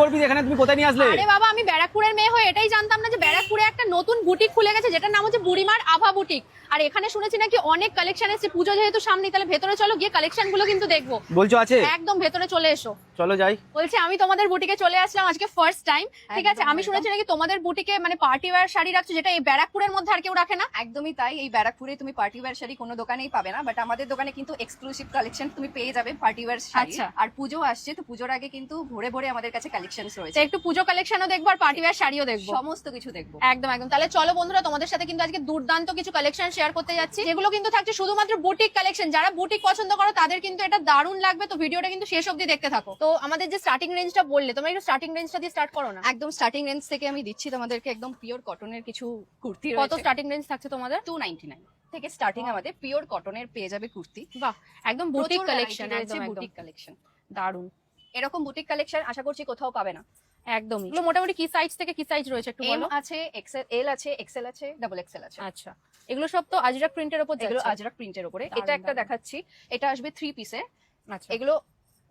করবি এখানে তুমি কোথায় নিয়ে আসলে? আরে বাবা আমি ব্যারাকপুরের মেয়ে হয়ে এটাই জানতাম না যে ব্যারাকপুরে একটা নতুন বুটিক খুলে গেছে যেটার নাম হচ্ছে বুড়িমার আভা বুটিক। আর এখানে শুনেছি নাকি অনেক কালেকশন এসেছে পুজো যেহেতু সামনে তাহলে ভেতরে চলো গিয়ে কালেকশনগুলো কিন্তু দেখব। বলছো আছে? একদম ভেতরে চলে এসো। চলো যাই। বলছি আমি তোমাদের বুটিকে চলে আসলাম আজকে ফার্স্ট টাইম ঠিক আছে? আমি শুনেছি নাকি তোমাদের বুটিকে মানে পার্টি ওয়্যার শাড়ি রাখছো যেটা এই ব্যারাকপুরের মধ্যে আর কেউ রাখে না? একদমই তাই এই ব্যারাকপুরে তুমি পার্টি ওয়্যার শাড়ি কোনো দোকানেই পাবে না বাট আমাদের দোকানে কিন্তু এক্সক্লুসিভ কালেকশন তুমি পেয়ে যাবে পার্টি ওয়্যার শাড়ি। আচ্ছা। আর পুজো আসছে তো পুজোর আগে কিন্তু ভরে ভোরে আমাদের কাছে কালেকশন তো রয়েছে। একটু পুজো কালেকশনও দেখব আর পার্টি ওয়্যার শাড়িও দেখব। সমস্ত কিছু দেখব। একদম একদম। তাহলে চলো বন্ধুরা তোমাদের সাথে কিন্তু আজকে দুর্দান্ত কিছু কালেকশন শেয়ার করতে যাচ্ছি। যেগুলো কিন্তু থাকছে শুধুমাত্র বুটিক কালেকশন যারা বুটিক পছন্দ করো তাদের কিন্তু এটা দারুণ লাগবে। তো ভিডিওটা কিন্তু শেষ অবধি দেখতে থাকো। তো আমাদের যে স্টার্টিং রেঞ্জটা বললে তোমরা একটু স্টার্টিং রেঞ্জটা দিয়ে স্টার্ট করো না? একদম স্টার্টিং রেঞ্জ থেকে আমি দিচ্ছি তোমাদেরকে একদম পিওর কটনের কিছু কুর্তি কত স্টার্টিং রেঞ্জ থাকছে তোমাদের? টু নাইনটি নাইন থেকে স্টার্টিং আমাদের পিওর কটনের পেয়ে যাবে কুর্তি। বাহ একদম বুটিক কালেকশন বুটিক কালেকশন দারুণ। এরকম বুটিক কালেকশন আশা করছি কোথাও পাবে না। একদমই। এগুলো মোটামুটি কি সাইজ থেকে কি সাইজ রয়েছে একটু এম বলো। আছে এক্সেল এল আছে এক্সেল আছে ডাবল এক্সেল আছে। আচ্ছা। এগুলো সব তো আজরাক প্রিন্টের উপর এগুলো আজরাক প্রিন্টের উপরে। এটা একটা দেখাচ্ছি। এটা আসবে থ্রি পিসের আচ্ছা। এগুলো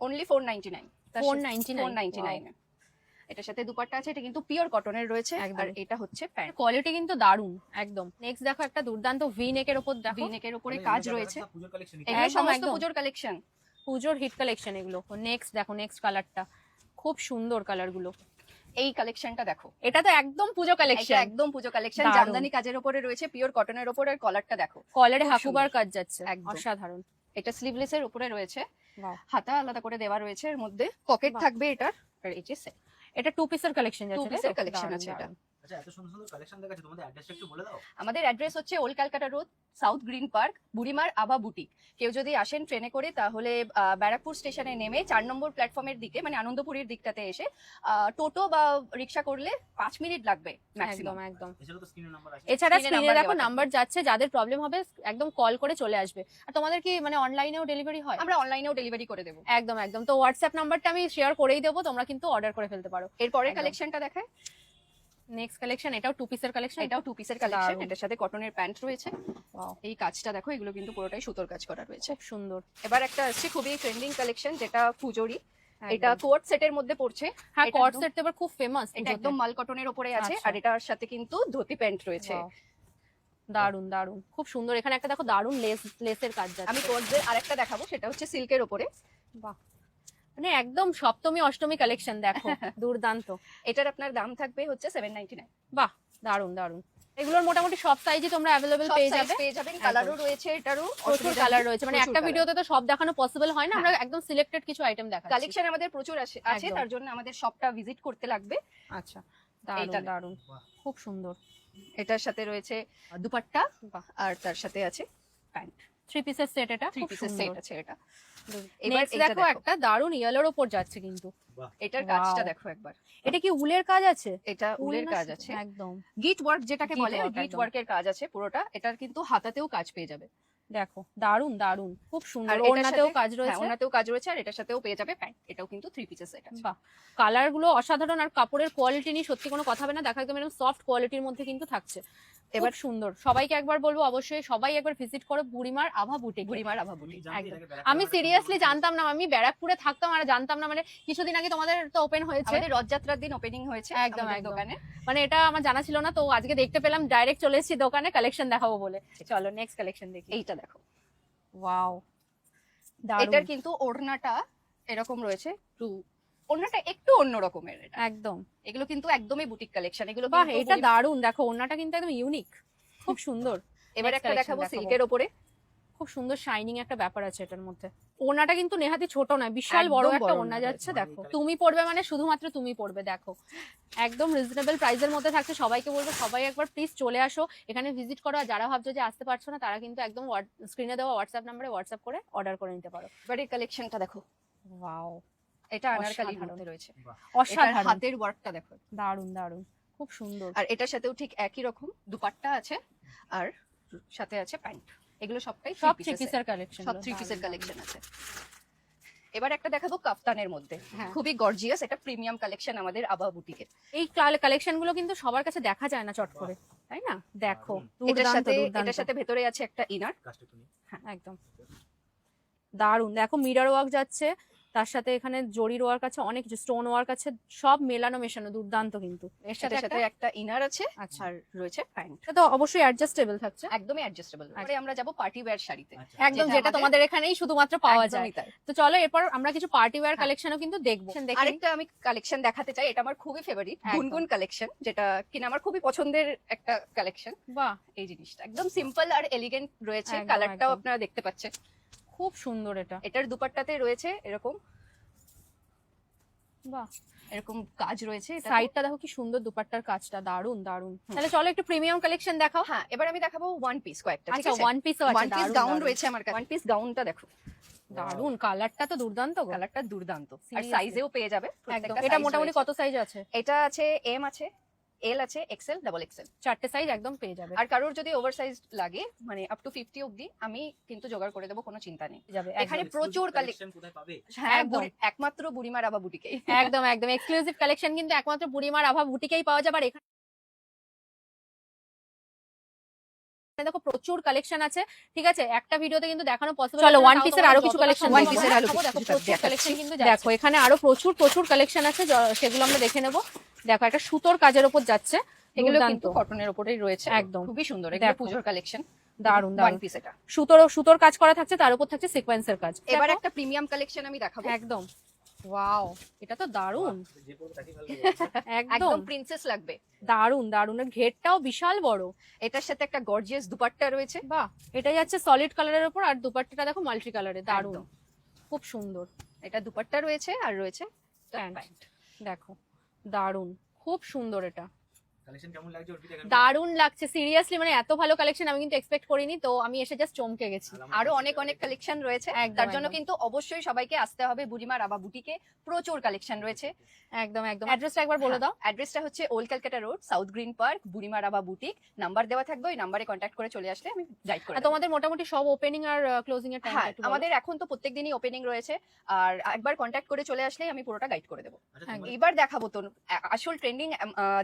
only four ninety nine 499 four ninety nine এটার সাথে দুপাট্টা আছে এটা কিন্তু পিওর কটনের রয়েছে। আর এটা হচ্ছে প্যান্ট কোয়ালিটি কিন্তু দারুণ। একদম। নেক্সট দেখো একটা দুর্দান্ত ভি নেকের উপর দেখো। বিনেকের উপরে কাজ রয়েছে। পুজোর কালেকশন এগুলো সমস্ত। পুজোর কালেকশন পুজোর হিট কালেকশন এগুলো। নেক্সট দেখো নেক্সট কালারটা খুব সুন্দর কালারগুলো। এই কালেকশনটা দেখো। এটা তো একদম পুজো কালেকশন একদম পুজো কালেকশন জামদানি কাজের উপরে রয়েছে পিওর কটনের উপরে আর কলারটা দেখো। কলারে খুব হাকুবার কাজ যাচ্ছে। একদম। অসাধারণ। এটা স্লিভলেসের উপরে রয়েছে। হাতা আলাদা করে দেওয়া রয়েছে এর মধ্যে। পকেট থাকবে এটার। আর এই যে। এটা টু পিসের কালেকশন যাচ্ছে piece এর collection আছে এটা। আচ্ছা এত সুন্দর সুন্দর কালেকশন দেখাচ্ছে। তোমাদের অ্যাড্রেসটা একটু বলে দাও। আমাদের অ্যাড্রেস হচ্ছে old Calcutta road south green park বুড়িমার আভা বুটিক। কেউ যদি আসেন ট্রেনে করে তাহলে ব্যারাকপুর স্টেশনে নেমে চার নম্বর প্ল্যাটফর্মের দিকে মানে আনন্দপুরের দিকটাতে এসে আহ, টোটো বা রিক্সা করলে পাঁচ মিনিট লাগবে ম্যাক্সিমাম একদম এছাড়া স্ক্রিনে দেখো নাম্বার যাচ্ছে যাদের প্রবলেম হবে একদম কল করে চলে আসবে। আর তোমাদের কি মানে অনলাইনেও ডেলিভারি হয়? আমরা অনলাইনেও ডেলিভারি করে দেবো। একদম একদম। তো হোয়াটসঅ্যাপ নাম্বারটা আমি শেয়ার করেই দেবো তোমরা কিন্তু অর্ডার করে ফেলতে পারো। এরপরের কালেকশনটা দেখায়। নেক্সট কালেকশন এটাও টু পিসের কালেকশন এটাও টু পিসের কালেকশন। এটার সাথে কটনের প্যান্ট রয়েছে। এই কাজটা দেখো এগুলো কিন্তু পুরোটাই সুতোর কাজ করা রয়েছে। সুন্দর। এবার একটা আসছে খুবই ট্রেন্ডিং কালেকশন যেটা পুজোরি এটা কোট সেটের মধ্যে পড়ছে। হ্যাঁ একদম- সেট তো এবার খুব ফেমাস এটা একদম মাল কটনের উপরে আছে আচ্ছা। আর এটার সাথে কিন্তু ধুতি প্যান্ট রয়েছে। দারুণ দারুণ খুব সুন্দর। এখানে একটা দেখো দারুণ লেস লেসের কাজ যাচ্ছে। আমি কোটসের আরেকটা দেখাবো সেটা হচ্ছে সিল্কের উপরে বাহ। মানে একদম সপ্তমী অষ্টমী কালেকশন দেখো দুর্দান্ত। এটার আপনার দাম থাকবে হচ্ছে সেভেন নাইনটি নাইন বাহ দারুণ দারুণ এগুলোর মোটামুটি সব সাইজই তোমরা অ্যাভেলেবেল পেয়ে যাবে। পেয়ে যাবেন কালারও রয়েছে এটারও প্রচুর কালার রয়েছে মানে একটা ভিডিওতে তো সব দেখানো পসিবল হয় না আমরা একদম সিলেক্টেড কিছু আইটেম দেখাচ্ছি। কালেকশন আমাদের প্রচুর আছে আছে তার জন্য আমাদের শপটা ভিজিট করতে লাগবে। আচ্ছা দারুণ দারুণ খুব সুন্দর। এটার সাথে রয়েছে দুপাট্টা বাহ। আর তার সাথে আছে প্যান্ট। থ্রি পিসের সেট এটা থ্রি পিসের সেট আছে এটা। এবার দেখো দেখো। একটা দারুণ ইয়েলোর ওপর যাচ্ছে কিন্তু। এটার কাজটা দেখো একবার। এটা কি উলের কাজ আছে? এটা উলের কাজ আছে। একদম। গিট ওয়ার্ক যেটাকে বলে গিট ওয়ার্কের কাজ আছে পুরোটা এটার কিন্তু হাতাতেও কাজ পেয়ে যাবে। দেখো দারুণ দারুণ খুব সুন্দর। সাথে- কাজ হ্যাঁ, রয়েছে। ওনাতেও কাজ রয়েছে আর এটার সাথেও পেয়ে যাবে প্যান্ট এটাও কিন্তু থ্রি পিসের সেট আছে। বাহ। কালারগুলো অসাধারণ আর কাপড়ের কোয়ালিটি নিয়ে সত্যি কোনো কথা হবে না। দেখা একদম এরকম সফট কোয়ালিটির মধ্যে কিন্তু থাকছে। এবার সুন্দর। সবাইকে একবার বলব অবশ্যই সবাই একবার ভিজিট করো বুড়িমার আভা বুটিক বুড়িমার আভা বুটি আমি সিরিয়াসলি জানতাম না আমি ব্যারাকপুরে থাকতাম আর জানতাম না। মানে কিছুদিন আগে তোমাদের তো ওপেন হয়েছে। আমাদের রথযাত্রার দিন ওপেনিং হয়েছে একদম, একদম। দোকানে। মানে এটা আমার জানা ছিল না তো আজকে দেখতে পেলাম ডাইরেক্ট চলে এসেছি দোকানে কালেকশন দেখাবো বলে। চলো নেক্সট কালেকশন দেখি। এইটা দেখো। ওয়াও এটার কিন্তু ওড়নাটা এরকম রয়েছে টু ওড়নাটা একটু অন্য রকমের একদম। এগুলো কিন্তু একদমই বুটিক কালেকশন এগুলো বাহ এটা দারুণ দেখো ওড়নাটা কিন্তু একদম ইউনিক খুব সুন্দর। এবার একটা দেখাবো দেখাবো। সিল্কের ওপরে। খুব সুন্দর শাইনিং একটা ব্যাপার আছে এটার মধ্যে। ওড়নাটা কিন্তু নেহাতি ছোট নয় বিশাল বড় একটা ওড়না যাচ্ছে দেখো। তুমি পড়বে মানে শুধুমাত্র তুমি পড়বে দেখো। একদম রিজনেবল প্রাইসের মধ্যে থাকছে সবাইকে বলব সবাই একবার প্লিজ চলে আসো। এখানে ভিজিট করো আর যারা ভাবছ যে আসতে পারছ না তারা কিন্তু একদম স্ক্রিনে দেওয়া হোয়াটসঅ্যাপ নাম্বারে হোয়াটসঅ্যাপ করে অর্ডার করে নিতে পারো। এবার এই কালেকশনটা দেখো। ওয়াও এটা আনারকালির অসাধারণ। মধ্যে রয়েছে অসাধারণ। হাতের ওয়ার্কটা দেখো। দারুণ দারুণ খুব সুন্দর। আর এটার সাথেও ঠিক একই রকম দুপাট্টা আছে আর সাথে আছে প্যান্ট। এগুলো সবটাই সব থ্রি পিসের কালেকশন সব থ্রি পিসের কালেকশন আছে। এবার একটা দেখাবো কাফতানের মধ্যে। হ্যাঁ। খুবই গর্জিয়াস এটা প্রিমিয়াম কালেকশন আমাদের আবা বুটিকে এই কালেকশনগুলো কিন্তু সবার কাছে দেখা যায় না চট করে তাই না? দেখো এটার সাথে এটার সাথে ভেতরে আছে একটা ইনার হ্যাঁ একদম। দারুণ দেখো মিরর ওয়ার্ক যাচ্ছে। তার সাথে এখানে জরির ওয়ার্ক আছে অনেক কিছু স্টোন ওয়ার্ক আছে সব মেলানো মেশানো দুর্দান্ত কিন্তু। এর সাথে সাথে একটা ইনার আছে আচ্ছা। আর রয়েছে প্যান্ট এটা তো অবশ্যই অ্যাডজাস্টেবল থাকছে। একদমই অ্যাডজাস্টেবল পরে আমরা যাব পার্টি ওয়্যার শাড়িতে। আচ্ছা। একদম যেটা তোমাদের এখানেই শুধুমাত্র পাওয়া যায়। তো চলো এরপর আমরা কিছু পার্টি ওয়্যার। কালেকশনও কিন্তু দেখব। দেখি। আরেকটা আমি কালেকশন দেখাতে চাই এটা আমার খুবই ফেভারিট গুনগুন কালেকশন যেটা কিনা আমার খুবই পছন্দের একটা কালেকশন বাহ। এই জিনিসটা। একদম সিম্পল আর এলিগেন্ট রয়েছে। কালারটাও আপনারা দেখতে পাচ্ছেন। খুব সুন্দর এটা। এটার দুপাট্টাতে রয়েছে এরকম। বাহ। এরকম কাজ রয়েছে সাইডটা দেখো কি সুন্দর দুপাট্টার কাজটা দারুণ দারুণ তাহলে চলো একটু প্রিমিয়াম কালেকশন দেখাও। হ্যাঁ এবার আমি দেখাবো ওয়ান পিস কয়েকটা আচ্ছা ওয়ান আছে? ওয়ান পিস গাউন রয়েছে আমার কাছে। ওয়ান পিস গাউনটা দেখো। দারুণ কালারটা তো দুর্দান্ত কালারটা দুর্দান্ত। আর সাইজেও পেয়ে যাবে এটা মোটামুটি কত সাইজ আছে? এটা আছে এম আছে। এল আছে এক্সেল ডাবল এক্সেল চারটে সাইজ একদম পেয়ে যাবে। আর কারোর যদি ওভার সাইজ লাগে মানে আপ টু ফিফটি অব্দি আমি কিন্তু জোগাড় করে দেবো কোনো চিন্তা নেই। যাবে এখানে প্রচুর কালেকশন হ্যাঁ একমাত্র বুড়িমার আভা বুটিকে একদম একদম এক্সক্লুসিভ কালেকশন কিন্তু একমাত্র বুড়িমার আভা বুটিকেই পাওয়া যাবে আর দেখো প্রচুর কালেকশন আছে ঠিক আছে? একটা ভিডিওতে কিন্তু দেখানো পসিবল চলো, piece এর আরও কিছু One দেখব। piece আরও কিছু দেখো, প্রচুর কালেকশন কিন্তু দেখো এখানে আরও প্রচুর প্রচুর কালেকশন আছে সেগুলো আমরা দেখে নেব। দেখো একটা সুতোর কাজের উপর যাচ্ছে এগুলো। কিন্তু কটনের উপরেই রয়েছে। একদম। খুবই সুন্দর এটা। পুজোর কালেকশন দারুণ ওয়ান দারুণ পিস এটা। সুতোর সুতোর কাজ করা থাকছে তার উপর থাকছে সিকোয়েন্সের কাজ। এবার একটা প্রিমিয়াম কালেকশন আমি দেখাবো। একদম। ওয়াও এটা তো দারুণ। একদম। প্রিন্সেস লাগবে। দারুণ দারুণ ঘেরটাও বিশাল বড়। এটার সাথে একটা গর্জিয়াস দুপাট্টা রয়েছে। বাহ এটা যাচ্ছে সলিড কালারের উপর আর দুপাট্টাটা দেখো মাল্টি কালারে দারুণ। খুব সুন্দর। এটা দুপাট্টা রয়েছে আর রয়েছে প্যান্ট দেখো দারুণ খুব সুন্দর এটা। কালেকশন কেমন লাগছে অর্পিতা? দারুণ লাগছে? সিরিয়াসলি মানে এত ভালো কালেকশন আমি কিন্তু এক্সপেক্ট করিনি তো আমি এসে জাস্ট চমকে গেছি। আরও অনেক অনেক কালেকশন রয়েছে তার জন্য কিন্তু অবশ্যই সবাইকে আসতে হবে বুড়িমা রাবা বুটিকে প্রচুর কালেকশন রয়েছে। একদম একদম। অ্যাড্রেসটা একবার বলে দাও। অ্যাড্রেসটা হচ্ছে old Calcutta road south green park Burima রাবা boutique. Number দেওয়া থাকবে ওই নাম্বারে কন্ট্যাক্ট করে চলে আসলে আমি গাইড করে তোমাদের মোটামুটি সব ওপেনিং আর ক্লোজিং এর টাইম হ্যাঁ আমাদের এখন তো প্রত্যেকদিনই ওপেনিং রয়েছে আর একবার কন্ট্যাক্ট করে চলে আসলে আমি পুরোটা গাইড করে দেবো। আচ্ছা, হ্যাঁ, এবার দেখাবো তো আসল ট্রেন্ডিং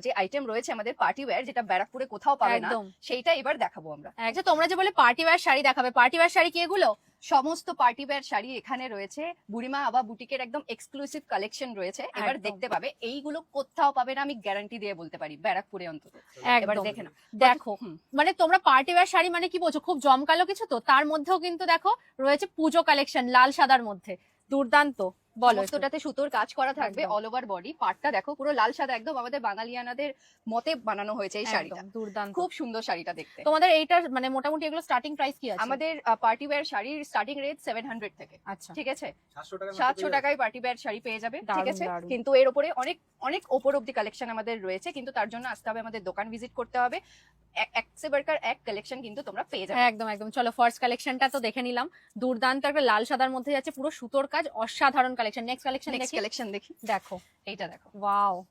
যে আইটেম রয়েছে আমাদের পার্টি ওয়্যার যেটা ব্যারাকপুরে কোথাও পাবে না একদম। সেইটা এবার দেখাবো আমরা। আচ্ছা তোমরা যে বলে পার্টি ওয়্যার শাড়ি দেখাবে পার্টি ওয়্যার শাড়ি কি এগুলো? সমস্ত পার্টি ওয়্যার শাড়ি এখানে রয়েছে। বুড়িমা আবা বুটিকের একদম এক্সক্লুসিভ কালেকশন রয়েছে। এবার একদম। দেখতে পাবে এইগুলো কোথাও পাবে না আমি গ্যারান্টি দিয়ে বলতে পারি ব্যারাকপুরে অন্তত। এবার একদম। দেখে না দেখো হুম। মানে তোমরা পার্টি ওয়্যার শাড়ি মানে কি বলছো খুব জমকালো কিছু তো? তার মধ্যেও কিন্তু দেখো রয়েছে পুজো কালেকশন লাল সাদার মধ্যে। দুর্দান্ত। বলো সমস্তটাতে সুতোর কাজ করা থাকবে অল ওভার বডি পাটটা দেখো পুরো লাল সাদা একদম আমাদের বাঙালিয়ানাদের মতে বানানো হয়েছে এই শাড়িটা। দুর্দান্ত। খুব সুন্দর শাড়িটা দেখতে। তোমাদের এইটার মানে মোটামুটি এগুলো স্টার্টিং প্রাইস কি আছে? আমাদের পার্টি ওয়্যার শাড়ির স্টার্টিং রেট সেভেন হান্ড্রেড থেকে। আচ্ছা। ঠিক আছে? 700 টাকার মধ্যে সাতশো টাকায় পার্টি ওয়্যার শাড়ি পেয়ে যাবে। ঠিক আছে? কিন্তু এর উপরে অনেক অনেক ওপর অব্দি কালেকশন আমাদের রয়েছে কিন্তু তার জন্য আসতে হবে আমাদের দোকান ভিজিট করতে হবে। এক- সে বারকার এক কালেকশন কিন্তু তোমরা পেয়ে যাবে। একদম একদম। চলো ফার্স্ট কালেকশনটা তো দেখে নিলাম। দুর্দান্ত একটা লাল সাদার মধ্যে যাচ্ছে পুরো সুতোর কাজ অসাধারণ collection next collection next collection দেখি। দেখো। এইটা দেখো। ওয়াও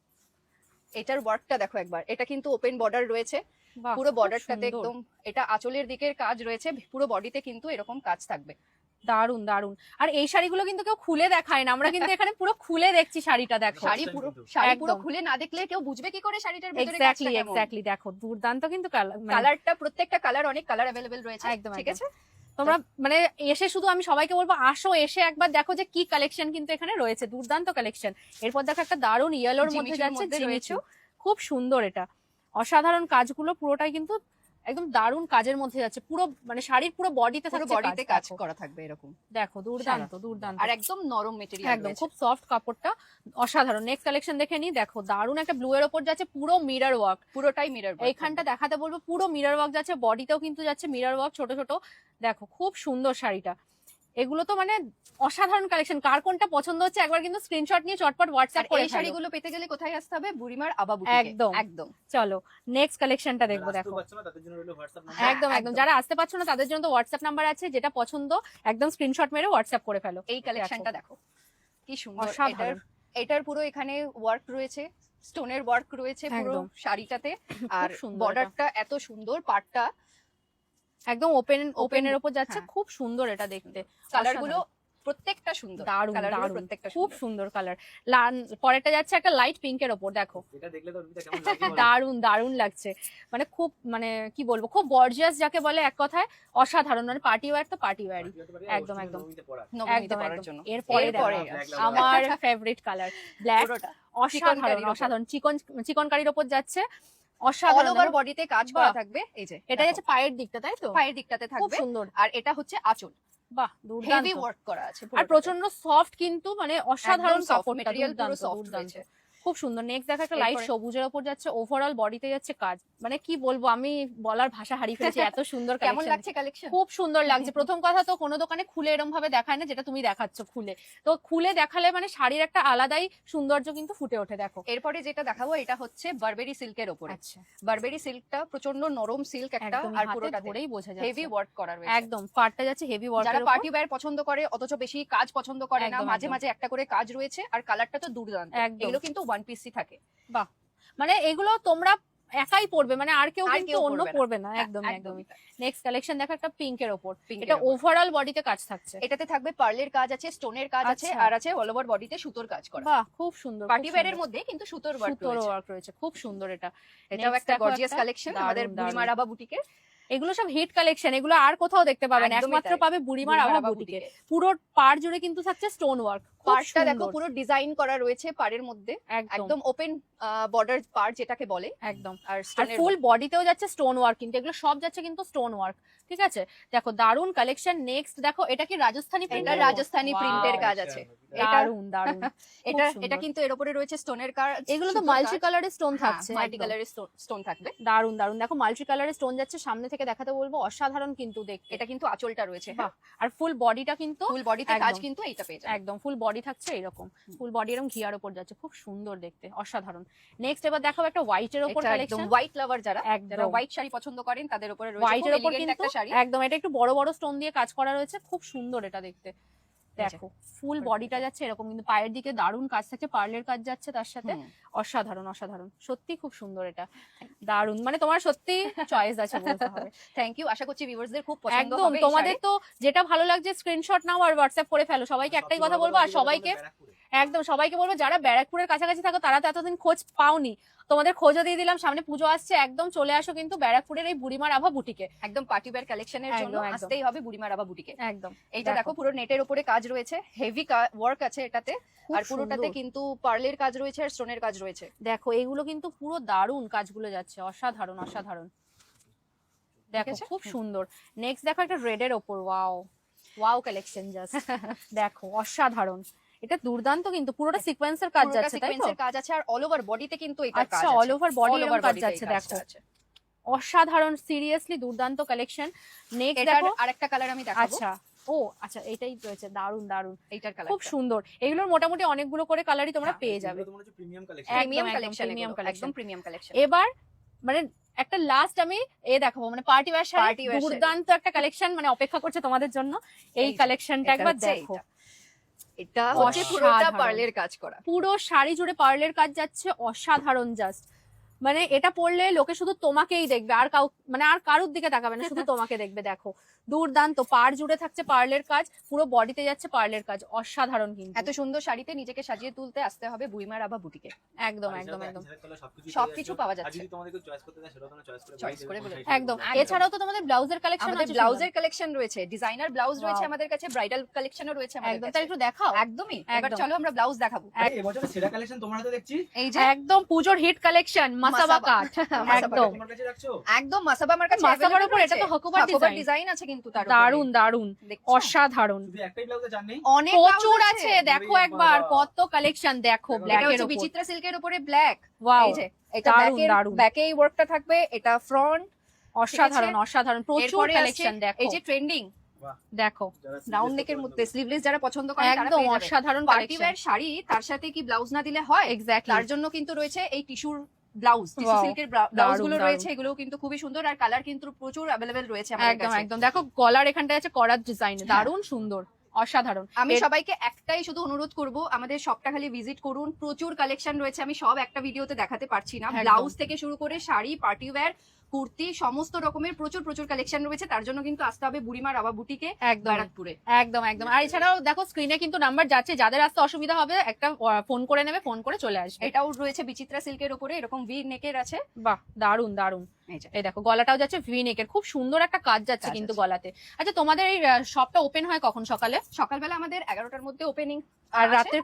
এটার ওয়ার্কটা দেখো একবার। এটা কিন্তু ওপেন বর্ডার রয়েছে। পুরো বর্ডারটাতে একদম এটা আঁচলের দিকের কাজ রয়েছে। পুরো বডিতে কিন্তু এরকম কাজ থাকবে। দারুণ দারুণ আর এই শাড়িগুলো কিন্তু কেউ খুলে দেখায় না। আমরা কিন্তু এখানে পুরো খুলে দেখছি শাড়িটা দেখো। শাড়ি পুরো শাড়ি পুরো খুলে না দেখলে কেউ বুঝবে কি করে শাড়িটার ভিতরে এক্স্যাক্টলি এক্স্যাক্টলি দেখো দুর্দান্ত কিন্তু কালার কালারটা প্রত্যেকটা কালার অনেক কালার অ্যাভেলেবেল রয়েছে। একদম, ঠিক আছে? তোমরা মানে এসে শুধু আমি সবাইকে বলব আসো এসে একবার দেখো যে কি কালেকশন কিন্তু এখানে রয়েছে। দুর্দান্ত কালেকশন এরপর দেখো একটা দারুণ ইয়েলোর মধ্যে যাচ্ছে মধ্যে জিমিচু। রয়েছে। খুব সুন্দর এটা। অসাধারণ কাজগুলো পুরোটাই কিন্তু একদম দারুণ কাজের মধ্যে যাচ্ছে। পুরো মানে শাড়ির পুরো বডিতে পুরো বডিতে কাজ করা থাকবে এরকম। দেখো দুর্দান্ত দুর্দান্ত। আর একদম নরম মেটেরিয়াল একদম খুব সফট কাপড়টা অসাধারণ। নেক্সট কালেকশন দেখে নি দেখো দারুণ একটা ব্লু এর উপর যাচ্ছে পুরো মিরর ওয়ার্ক পুরোটাই মিরর এইখানটা দেখাতে বলব পুরো মিরর ওয়ার্ক যাচ্ছে বডিতেও কিন্তু যাচ্ছে মিরর ওয়ার্ক ছোট ছোট। দেখো খুব সুন্দর শাড়িটা। এগুলো তো মানে অসাধারণ কালেকশন কার কোনটা পছন্দ হচ্ছে একবার কিন্তু স্ক্রিনশট নিয়ে চটপট হোয়াটসঅ্যাপ করে এই শাড়িগুলো পেতে গেলে কোথায় আসতে হবে? বুড়িমার আবা বুটিকে একদম। একদম। চলো নেক্সট কালেকশনটা যারা দেখব দেখো। একদম একদম। যারা আসতে পারছ না তাদের জন্য তো হোয়াটসঅ্যাপ নাম্বার আছে যেটা পছন্দ একদম স্ক্রিনশট মেরে হোয়াটসঅ্যাপ করে ফেলো। এই কালেকশনটা দেখো। কি সুন্দর। এটার এটার পুরো এখানে ওয়ার্ক রয়েছে স্টোনের ওয়ার্ক রয়েছে পুরো শাড়িটাতে। আর বর্ডারটা এত সুন্দর পাটটা একদম ওপেন ওপেনের ওপর যাচ্ছে হ্যাঁ। খুব সুন্দর এটা দেখতে। কালারগুলো প্রত্যেকটা সুন্দর। গুলো দারুণ প্রত্যেকটা খুব সুন্দর। কালার পরেরটা যাচ্ছে একটা লাইট পিঙ্কের ওপর দেখো। এটা দেখলে তো অর্পিতা কেমন লাগছে দারুণ দারুণ লাগছে। মানে খুব মানে কি বলব খুব গর্জিয়াস যাকে বলে এক কথায় অসাধারণ। মানে পার্টি ওয়্যার তো পার্টি ওয়্যারই পারে, একদম, একদম। পরা। একদম আছে। lover। আমার ফেভারিট কালার ব্ল্যাক অসাধারণ অসাধারণ। চিকন চিকন কারির ওপর যাচ্ছে। অল অসাধারণ ওভার বডিতে কাজ করা থাকবে এই যে এটা পায়ের দিকটা তাই তো? পায়ের দিকটাতে খুব থাকবে। সুন্দর। আর এটা হচ্ছে আঁচল। বাহ দুর্দান্ত। হেভি ওয়ার্ক করা আছে আর প্রচণ্ড সফট কিন্তু মানে অসাধারণ মেটেরিয়াল পুরো soft খুব সুন্দর। নেক্সট দেখা একটা লাইট সবুজের ওপর যাচ্ছে ওভারঅল বডিতে যাচ্ছে কাজ। মানে কি বলব আমি বলার ভাষা হারিয়ে ফেলেছি এত সুন্দর কেমন লাগছে কালেকশন খুব সুন্দর লাগছে। প্রথম কথা তো কোনো দোকানে খুলে এরম ভাবে দেখায় না যেটা তুমি দেখাচ্ছ খুলে। তো খুলে দেখালে মানে শাড়ির একটা আলাদাই সৌন্দর্য কিন্তু ফুটে ওঠে দেখো। এরপরে যেটা দেখাবো এটা হচ্ছে বারবেরি সিল্কের উপরে আচ্ছা। বারবেরি সিল্কটা প্রচণ্ড নরম সিল্ক একটা আর পুরোটা ধরেই বোঝা হেভি যাচ্ছে ওয়ার্ক করা রয়েছে। একদম পার্টটা যাচ্ছে হেভি ওয়ার্ক যারা পার্টি ওয়্যার পছন্দ করে অথচ বেশি কাজ পছন্দ করে না একদম, মাঝে মাঝে একটা করে কাজ রয়েছে আর কালারটা তো দুর্দান্ত। এগুলো কিন্তু ওয়ান পিসই থাকে। বাহ! মানে এগুলো তোমরা একাই পড়বে মানে আর কেউ কিন্তু অন্য পরবে না। পড়বে না হ্যাঁ, একদমই। নেক্সট কালেকশন দেখো একটা পিঙ্কের ওপর। Pink এটা এর। ওভারঅল বডিতে কাজ থাকছে। এটাতে থাকবে পার্লের কাজ আছে স্টোনের কাজ আছে আচ্ছা। আর আছে অল ওভার বডিতে সুতোর কাজ করা। বাহ খুব সুন্দর পার্টি ওয়্যারের মধ্যে কিন্তু সুতোর ওয়ার্ক সুতোর রয়েছে। ওয়ার্ক রয়েছে খুব সুন্দর এটা। এটাও একটা গর্জিয়াস কালেকশন আমাদের বুড়িমা রাবা বুটিকে। এগুলো সব হিট কালেকশন এগুলো আর কোথাও দেখতে পাবে না। একদমই একমাত্র পাবে বুড়িমার বুড়িমার আভা আভা বুটিকে। বুটিকে। পুরো পার জুড়ে কিন্তু থাকছে স্টোন ওয়ার্ক পার্টটা দেখো পুরো ডিজাইন করা রয়েছে পাড়ের মধ্যে। একদম। ওপেন বর্ডার পার্ট যেটাকে বলে। একদম। আর ফুল বডিতেও যাচ্ছে স্টোন ওয়ার্ক কিন্তু এগুলো সব যাচ্ছে কিন্তু স্টোন ওয়ার্ক ঠিক আছে? দেখো দারুণ কালেকশন নেক্সট দেখো এটা কি রাজস্থানী এটা? রাজস্থানী প্রিন্টের কাজ আছে। দারুণ দারুণ এটা এটা কিন্তু এর উপরে রয়েছে স্টোনের কাজ এগুলো তো মাল্টি কালারের স্টোন থাকছে মাল্টি। কালারের স্টোন থাকবে। দারুণ দারুণ দেখো মাল্টি কালারের স্টোন যাচ্ছে সামনে থেকে দেখাতে বলব অসাধারণ কিন্তু দেখতে। এটা কিন্তু আঁচলটা রয়েছে বাহ, আর ফুল বডিটা কিন্তু ফুল বডিতে কাজ কিন্তু এইটা পেয়ে যাবে। একদম ফুল বডি থাকছে এরকম। ফুল বডি এরকম ঘিয়ার ওপর যাচ্ছে। খুব সুন্দর দেখতে অসাধারণ। নেক্সট এবার দেখাবো একটা হোয়াইট এর ওপর কালেকশন হোয়াইট লাভার যারা। যারা হোয়াইট শাড়ি পছন্দ করেন তাদের উপরে রয়েছে হোয়াইট এর উপর ওপর কিন্তু শাড়ি। একদম এটা একটু বড় বড় স্টোন দিয়ে কাজ করা রয়েছে। খুব সুন্দর এটা দেখতে। দেখো ফুল বডিটা যাচ্ছে এরকম কিন্তু পায়ের দিকে দারুণ কাজ থাকছে পার্লের কাজ যাচ্ছে তার সাথে অসাধারণ অসাধারণ। সত্যি খুব সুন্দর এটা। দারুণ। মানে তোমার সত্যি চয়েস আছে বলতে হবে। থ্যাংক ইউ আশা করছি ভিউয়ার্সদের খুব পছন্দ হবে এই তোমাদের তো যেটা ভালো লাগছে স্ক্রিনশট নাও আর হোয়াটসঅ্যাপ করে ফেলো। সবাইকে একটাই কথা বলব আর সবাইকে একদম সবাইকে বলব যারা ব্যারাকপুরের কাছাকাছি থাকো তারা তো এতদিন খোঁজ পাওনি। তোমাদের খোঁজও দিয়ে দিলাম সামনে পুজো আসছে একদম চলে আসো কিন্তু ব্যারাকপুরের এই বুড়িমার আভা বুটিকে একদম পার্টি ওয়্যার কালেকশনের জন্য একদম, একদম। আসতেই হবে বুড়িমার আভা বুটিকে একদম। এইটা দেখো। দেখো। পুরো নেটের উপরে কাজ রয়েছে হেভি ওয়ার্ক আছে এটাতে আর পুরোটাতে কিন্তু পার্লের কাজ রয়েছে আর স্টোনের কাজ রয়েছে। দেখো এইগুলো কিন্তু পুরো দারুণ কাজগুলো যাচ্ছে অসাধারণ অসাধারণ। দেখো আছে? খুব সুন্দর। নেক্সট দেখো একটা রেড এর ওপর ওয়াও ওয়াও কালেকশন জাস্ট দেখো অসাধারণ। এটা দুর্দান্ত কিন্তু পুরোটা সিকোয়েন্সের কাজ পুরোটা যাচ্ছে তাই তো? সিকোয়েন্সের কাজ আছে আর অল ওভার বডিতে কিন্তু এটা কাজ আচ্ছা অল ওভার বডি এরকম কাজ যাচ্ছে দেখো। অসাধারণ সিরিয়াসলি দুর্দান্ত কালেকশন নেক্সট দেখো। আরেকটা কালার আমি দেখাবো। আচ্ছা। ও আচ্ছা এটাই রয়েছে দারুণ দারুণ। এইটার কালার খুব সুন্দর। এগুলোর মোটামুটি অনেকগুলো করে কালারই তোমরা পেয়ে যাবে। প্রিমিয়াম কালেকশন প্রিমিয়াম কালেকশন একদম প্রিমিয়াম কালেকশন এবার মানে একটা লাস্ট আমি এ দেখাবো মানে পার্টি ওয়্যার শাড়ি দুর্দান্ত একটা কালেকশন মানে অপেক্ষা করছে তোমাদের জন্য। এই এই কালেকশনটা একবার দেখো। এটা হচ্ছে পুরোটা পার্লের কাজ করা। পুরো শাড়ি জুড়ে পার্লের কাজ যাচ্ছে অসাধারণ জাস্ট মানে এটা পরলে লোকে শুধু তোমাকেই দেখবে আর কাউ মানে আর কারুর দিকে তাকাবে না শুধু তোমাকে দেখবে দেখো। দুর্দান্ত পার জুড়ে থাকছে পার্লের কাজ পুরো বডিতে যাচ্ছে পার্লের কাজ অসাধারণ কিন্তু। এত সুন্দর শাড়িতে নিজেকে সাজিয়ে তুলতে আসতে হবে বুইমার আবা বুটিকে। একদম একদম একদম। সবকিছু পাওয়া যাচ্ছে। যদি তোমাদের চয়েস করতে দেয় সেটা তোমরা চয়েস করে Choice করে বলে একদম। এছাড়াও তো তোমাদের ব্লাউজের কালেকশন আমাদের আছে ব্লাউজের কালেকশন রয়েছে ডিজাইনার ব্লাউজ রয়েছে আমাদের কাছে ব্রাইডাল কালেকশনও রয়েছে আমাদের একদম তাই একটু দেখাও। একদমই। এবার চলো আমরা ব্লাউজ দেখাবো। এবছরের সেরা কালেকশন তোমার হাতে দেখছি। এই যে? একদম পুজোর hit collection Masaba Masaba. Cut একদম। তোমার কাছে রাখছো? একদম মাসাবা আমার কাছে মাসাবার উপর এটা তো হকোবার হকোবার ডিজাইন ডিজাইন আছে কিন্তু তার দারুণ দারুণ অসাধারণ। শুধু একটাই ব্লাউজে চান নেই? অনেক প্রচুর আছে দেখো একবার কত কালেকশন দেখো ব্ল্যাক এর বিচিত্রা সিল্কের উপরে ব্ল্যাক ওয়াও এটা দারুণ, ব্যাকে এই ওয়ার্কটা থাকবে এটা ফ্রন্ট অসাধারণ অসাধারণ। প্রচুর কালেকশন দেখো। এই যে ট্রেন্ডিং দেখো রাউন্ড নেকের মধ্যে। স্লিভলেস যারা পছন্দ করে একদম অসাধারণ পার্টি শাড়ি তার সাথে কি ব্লাউজ না দিলে হয়? এক্স্যাক্টলি তার জন্য কিন্তু রয়েছে এই টিস্যুর ব্লাউজ টিস্যু সিল্কের ব্লাউজগুলো রয়েছে এগুলো কিন্তু খুবই সুন্দর আর কালার কিন্তু প্রচুর অ্যাভেলেবেল রয়েছে আমাদের একদম একদম। দেখো গলার এখানটা আছে করার ডিজাইন হ্যাঁ। দারুণ সুন্দর অসাধারণ। আমি সবাইকে একটাই শুধু অনুরোধ করব আমাদের শপটা খালি ভিজিট করুন প্রচুর কালেকশন রয়েছে আমি সব একটা ভিডিওতে দেখাতে পারছি না। ব্লাউজ থেকে শুরু করে শাড়ি পার্টি ওয়্যার কুর্তি সমস্ত রকমের প্রচুর প্রচুর কালেকশন রয়েছে। তার জন্য কিন্তু আসতে হবে বুড়িমা রাবা বুটিকে একদম। ব্যারাকপুরে। একদম একদম। আর এছাড়াও দেখো স্ক্রিনে কিন্তু নাম্বার যাচ্ছে। যাদের আসতে অসুবিধা হবে একটা ফোন করে নেবে ফোন করে চলে আসবে। এটাও রয়েছে বিচিত্রা সিল্কের উপরে এরকম ভি নেকের আছে। বাহ দারুণ দারুণ এই দেখো গলাটাও যাচ্ছে ভি নেকের খুব সুন্দর একটা কাজ যাচ্ছে কিন্তু গলাতে। আচ্ছা তোমাদের এই শপটা ওপেন হয় কখন সকালে? সকালবেলা আমাদের এগারোটার মধ্যে ওপেনিং আর রাতের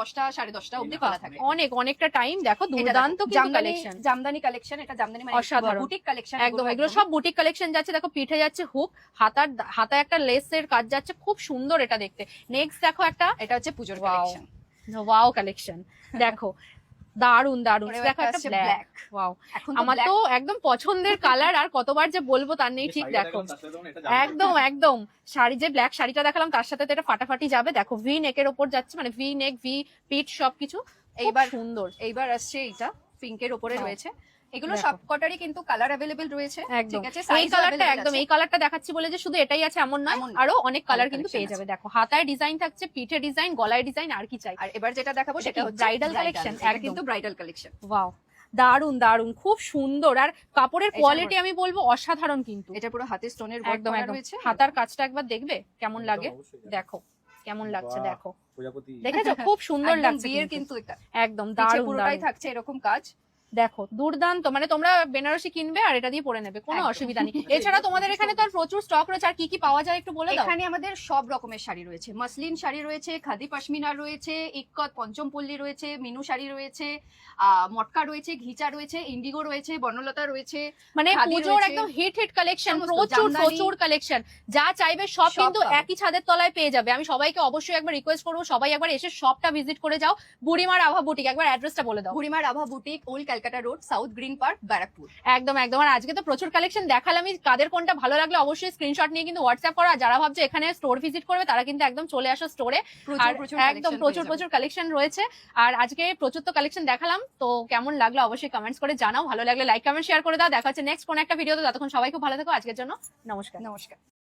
দশটা সাড়ে দশটা অব্দি খোলা থাকে। অনেক অনেকটা টাইম দেখো দুর্দান্ত জামদানি কালেকশন জামদানি কালেকশন এটা জামদানি মানে অসাধারণ। বুটিক কালেকশন একদম এগুলো সব বুটিক কালেকশন যাচ্ছে। দেখো পিঠে যাচ্ছে হুক হাতার হাতায় একটা লেসের কাজ যাচ্ছে। খুব সুন্দর এটা দেখতে। নেক্সট দেখো একটা এটা হচ্ছে পুজোর. কালেকশন ওয়াও কালেকশন দেখো দারুণ দারুণ দেখো একটা ব্ল্যাক ওয়াও আমার তো একদম পছন্দের কালার আর কতবার যে বলব তার নেই ঠিক দেখো। একদম একদম। শাড়ি যে ব্ল্যাক শাড়িটা দেখালাম তার সাথে তো এটা ফাটাফাটি যাবে। দেখো ভি নেকের ওপর যাচ্ছে মানে ভি নেক ভি পিট সবকিছু। এইবার এইবার সুন্দর। এইবার আসছে এইটা পিঙ্কের ওপরে রয়েছে। এগুলো। সবকটারই কিন্তু কালার অ্যাভেলেবেল রয়েছে ঠিক আছে? এই কালারটা একদম এই কালারটা দেখাচ্ছি বলে যে শুধু এটাই আছে এমন নয় আরও অনেক কালার কিন্তু পেয়ে যাবে। দেখো হাতায় ডিজাইন থাকছে পিঠে ডিজাইন গলায় ডিজাইন আর কি চাই। আর এবার যেটা দেখাবো সেটা হচ্ছে ব্রাইডাল কালেকশন। কিন্তু ব্রাইডাল কালেকশন ওয়াও দারুণ দারুণ খুব সুন্দর। আর কাপড়ের কোয়ালিটি আমি বলব অসাধারণ কিন্তু। এটা পুরো হাতে স্টোনের একদম একদম। রয়েছে। হাতার কাজটা একবার দেখবে কেমন লাগে। দেখো। কেমন লাগছে দেখো। দেখেছ? খুব সুন্দর লাগছে বিয়ের কিন্তু। কিন্তু একদম দারুণ পুরোটাই থাকছে এরকম কাজ। দেখো দুর্দান্ত মানে তোমরা বেনারসি কিনবে আর এটা দিয়ে পরে নেবে কোনো অসুবিধা নেই। এছাড়া তোমাদের এখানে তো আর প্রচুর স্টক রয়েছে আর কি কি পাওয়া যায় একটু বলে দাও। এখানে আমাদের সব রকমের শাড়ি রয়েছে মাসলিন শাড়ি রয়েছে খাদি পশমিনা রয়েছে ইক্কত পঞ্চমপল্লী রয়েছে মিনু শাড়ি রয়েছে মটকা রয়েছে ঘিচা রয়েছে ইন্ডিগো রয়েছে বনলতা রয়েছে মানে পুজোর একদম হিট হিট কালেকশন প্রচুর প্রচুর কালেকশন যা চাইবে সব সব কিন্তু একই ছাদের তলায় পেয়ে যাবে। আমি সবাইকে অবশ্যই একবার রিকোয়েস্ট করব সবাই একবার এসে শপটা ভিজিট করে যাও বুড়িমার আভা বুটিক একবার অ্যাড্রেসটা বলে দাও। বুড়িমার Abha boutique old Calcutta road south green park Barrackpore. একদম একদম। আর আজকে তো প্রচুর কালেকশন দেখালামই কাদের কোনটা ভালো লাগলে অবশ্যই স্ক্রিনশট নিয়ে কিন্তু হোয়াটসঅ্যাপ করো। আর যারা ভাবছে এখানে স্টোর ভিজিট করবে তারা কিন্তু একদম চলে আসো স্টোরে আর একদম প্রচুর প্রচুর কালেকশন রয়েছে। আর আজকে প্রচুর তো কালেকশন দেখালাম। তো কেমন লাগল অবশ্যই কমেন্টস করে জানাও। ভালো লাগলে লাইক কমেন্ট শেয়ার করে দাও। দেখা হচ্ছে নেক্সট কোন একটা ভিডিওতে ততক্ষণ সবাই খুব ভালো থাকো। আজকের জন্য নমস্কার। নমস্কার।